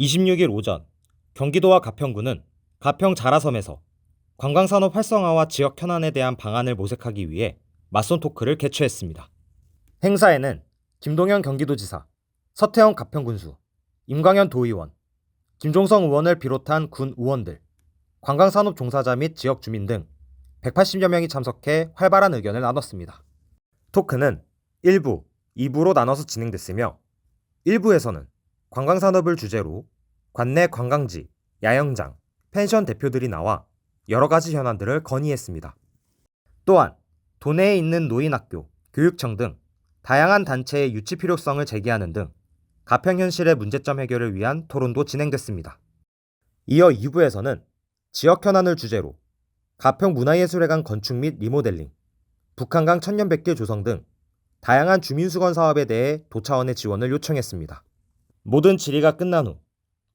26일 오전 경기도와 가평구는 가평 자라섬에서 관광산업 활성화와 지역 현안에 대한 방안을 모색하기 위해 맞선 토크를 개최했습니다. 행사에는 김동연 경기도지사, 서태영 가평군수, 임광현 도의원, 김종성 의원을 비롯한 군 의원들, 관광산업 종사자 및 지역 주민 등 180여 명이 참석해 활발한 의견을 나눴습니다. 토크는 1부, 2부로 나눠서 진행됐으며 1부에서는 관광산업을 주제로 관내 관광지, 야영장, 펜션 대표들이 나와 여러 가지 현안들을 건의했습니다. 또한 도내에 있는 노인학교, 교육청 등 다양한 단체의 유치 필요성을 제기하는 등 가평 현실의 문제점 해결을 위한 토론도 진행됐습니다. 이어 2부에서는 지역 현안을 주제로 가평 문화예술회관 건축 및 리모델링, 북한강 천년백길 조성 등 다양한 주민수건 사업에 대해 도차원의 지원을 요청했습니다. 모든 질의가 끝난 후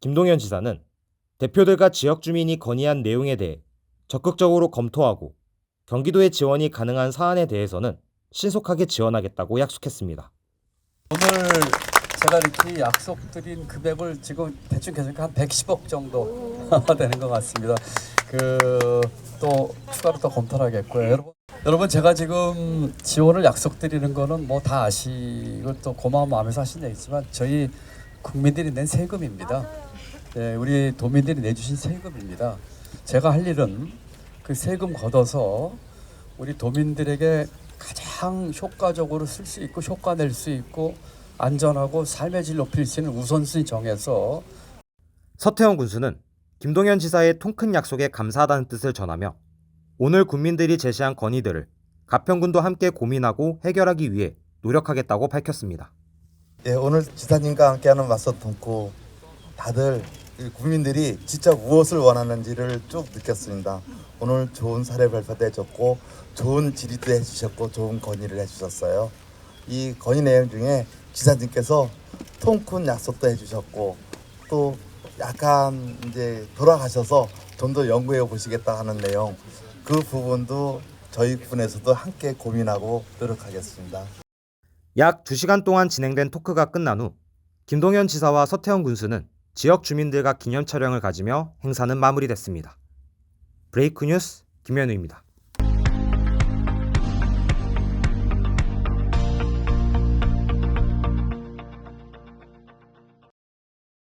김동연 지사는 대표들과 지역 주민이 건의한 내용에 대해 적극적으로 검토하고 경기도의 지원이 가능한 사안에 대해서는 신속하게 지원하겠다고 약속했습니다. 오늘 제가 이렇게 약속드린 금액을 지금 대충 계산하니까 한 110억 정도 되는 것 같습니다. 그 또 추가로 또 검토를 하겠고요. 여러분, 여러분 제가 지금 지원을 약속드리는 거는 뭐 다 아시고 또 고마운 마음에서 하신 얘기지만 저희 국민들이 낸 세금입니다. 네, 우리 도민들이 내주신 세금입니다. 제가 할 일은 그 세금 걷어서 우리 도민들에게 가장 효과적으로 쓸 수 있고 효과 낼 수 있고 안전하고 삶의 질 높일 수 있는 우선순위 정해서 서태영 군수는 김동연 지사의 통큰 약속에 감사하다는 뜻을 전하며 오늘 국민들이 제시한 건의들을 가평군도 함께 고민하고 해결하기 위해 노력하겠다고 밝혔습니다. 예, 오늘 지사님과 함께하는 맞서 통코 다들 이 국민들이 진짜 무엇을 원하는지를 쭉 느꼈습니다. 오늘 좋은 사례 발표도 해줬고 좋은 질의도 해주셨고 좋은 건의를 해주셨어요. 이 건의 내용 중에 지사님께서 통큰 약속도 해주셨고 또 약간 이제 돌아가셔서 좀 더 연구해 보시겠다 하는 내용 그 부분도 저희 군에서도 함께 고민하고 노력하겠습니다. 약 2시간 동안 진행된 토크가 끝난 후 김동연 지사와 서태영 군수는 지역 주민들과 기념 촬영을 가지며 행사는 마무리됐습니다. 브레이크 뉴스 김현우입니다.